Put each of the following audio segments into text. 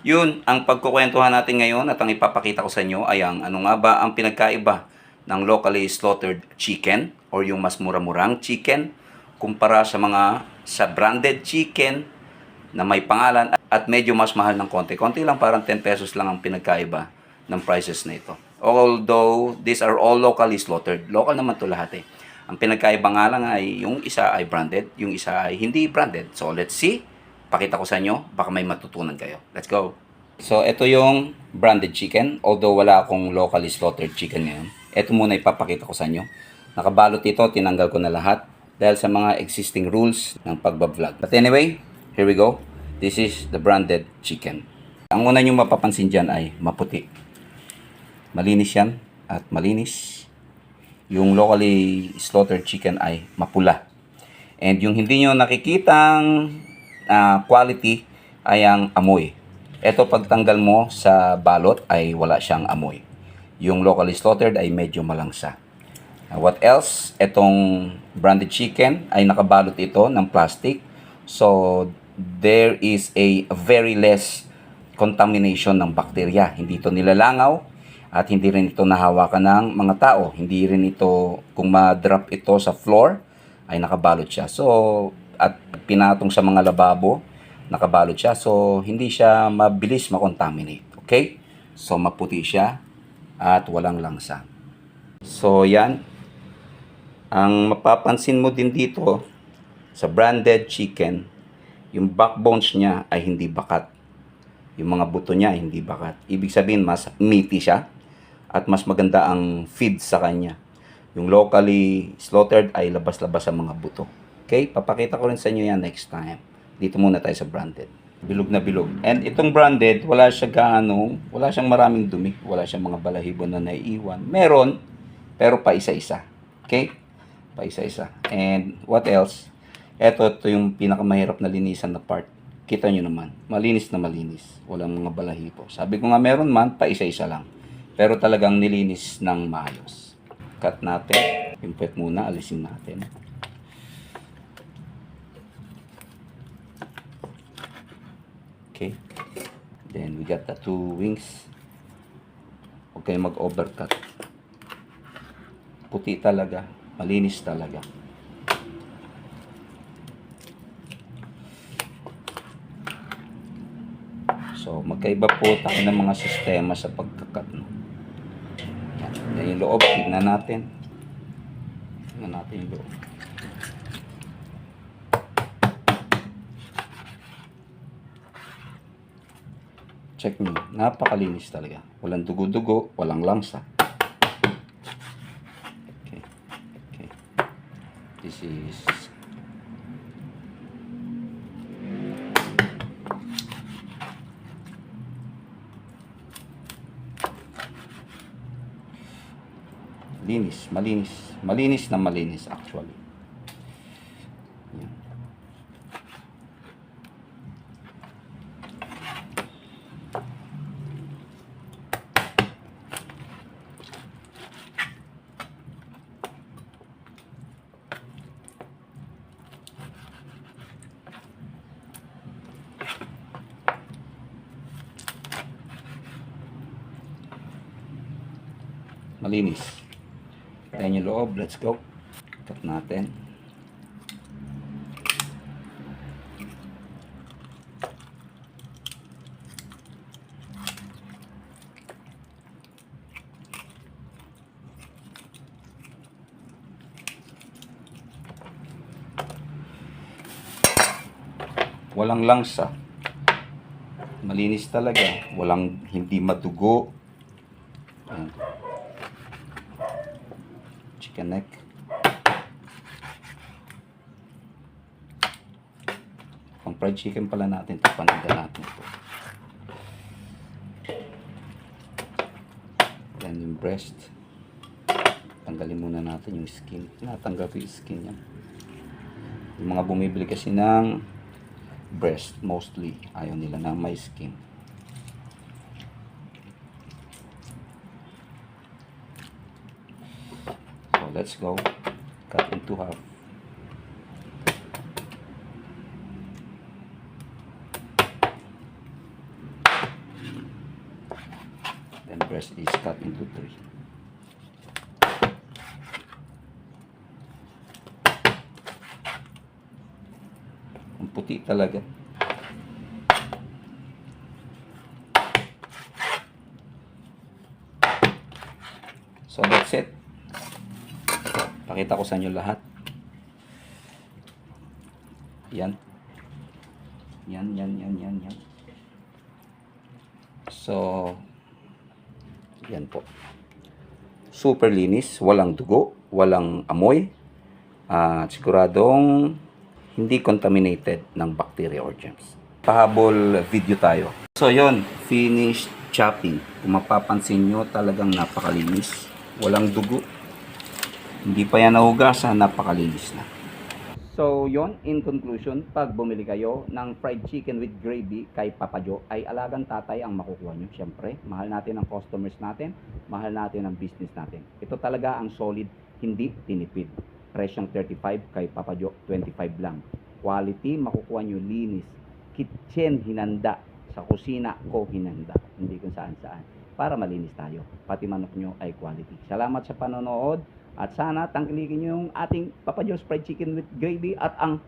Yun, ang pagkukwentuhan natin ngayon at ang ipapakita ko sa inyo ay ang ano nga ba ang pinagkaiba ng locally slaughtered chicken or yung mas mura-murang chicken kumpara sa mga sa branded chicken na may pangalan at medyo mas mahal ng konti. Konti lang, parang 10 pesos lang ang pinagkaiba ng prices na ito. Although, these are all locally slaughtered. Local naman to lahat eh. Ang pinagkaiba nga lang ay yung isa ay branded, yung isa ay hindi branded. So, let's see. Pakita ko sa inyo, baka may matutunan kayo. Let's go. So, ito yung branded chicken. Although wala akong locally slaughtered chicken ngayon. Ito muna ipapakita ko sa inyo. Nakabalot ito, tinanggal ko na lahat dahil sa mga existing rules ng pagbablog. But anyway, here we go. This is the branded chicken. Ang una nyo mapapansin dyan ay maputi. Malinis yan at malinis. Yung locally slaughtered chicken ay mapula. And yung hindi nyo nakikitang ah, quality ay ang amoy. Ito pagtanggal mo sa balot ay wala siyang amoy. Yung locally slaughtered ay medyo malangsa. What else? Etong branded chicken ay nakabalot ito ng plastic. So, there is a very less contamination ng bakterya. Hindi ito nilalangaw at hindi rin ito nahawakan ng mga tao. Hindi rin ito, kung ma-drop ito sa floor, ay nakabalot siya. So, at pinatong sa mga lababo, nakabalot siya. So, hindi siya mabilis makontaminate. Okay? So, maputi siya at walang langsa. So, yan. Ang mapapansin mo din dito sa branded chicken, yung backbones niya ay hindi bakat. Yung mga buto niya ay hindi bakat. Ibig sabihin, mas meaty siya at mas maganda ang feed sa kanya. Yung locally slaughtered ay labas-labas ang mga buto. Okay? Papakita ko rin sa inyo yan next time. Dito muna tayo sa branded. Bilog na bilog. And itong branded, wala siya gaano, wala siyang maraming dumi. Wala siyang mga balahibo na naiiwan. Meron, pero pa isa-isa. Okay? Pa isa-isa. And what else? Ito, ito yung pinakamahirap na linisan na part. Kita nyo naman. Malinis na malinis. Walang mga balahibo. Sabi ko nga meron man, pa isa-isa lang. Pero talagang nilinis ng maayos. Cut natin. Yung muna, alisin natin. Okay. Then we got the two wings. Huwag kayong mag-overcut. Puti talaga. Malinis talaga. So, magkaiba po tayo ng mga sistema sa pagkakat. No? Yan. Yung loob. Tignan natin. Tignan natin yung loob. Check nyo. Napakalinis talaga. Walang dugo-dugo, walang langsa. Okay. Okay. This is linis, malinis. Malinis na malinis actually. Yan. Malinis. Ayan yung loob. Let's go. Cut natin. Walang langsa. Malinis talaga. Walang hindi madugo. Chicken neck. Pang fried chicken pala natin ito, panigan natin ito. Yan yung breast. Tanggalin muna natin yung skin. Natanggal ko yung skin yan. Yung mga bumibili kasi ng breast, mostly, ayaw nila na may skin. So let's go. Cut into half. Then breast is cut into three. Ang puti talaga. So that's it. Pakita ko sa inyo lahat. Yan. Yan, yan, yan, yan, yan. So, yan po. Super linis, walang dugo, walang amoy, at siguradong hindi contaminated ng bacteria or germs. Pahabol video tayo. So yon finished chopping. Kung mapapansin nyo, talagang napakalinis. Walang dugo. Hindi pa yan nahugasan, napakalinis na. So, yon in conclusion, pag bumili kayo ng fried chicken with gravy kay Papa Joe, ay alagang tatay ang makukuha nyo. Siyempre, mahal natin ang customers natin, mahal natin ang business natin. Ito talaga ang solid, hindi tinipid. Presyong 35 kay Papa Joe, 25 lang. Quality, makukuha nyo linis. Kitchen, hinanda. Sa kusina ko, hinanda. Hindi kung saan saan. Para malinis tayo. Pati manok nyo ay quality. Salamat sa panonood. At sana tangkilikin nyo yung ating Papa Joe's fried chicken with gravy at ang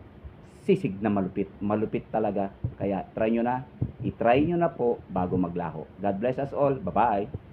sisig na malupit. Malupit talaga. Kaya try nyo na. I-try nyo na po bago maglaho. God bless us all. Bye-bye.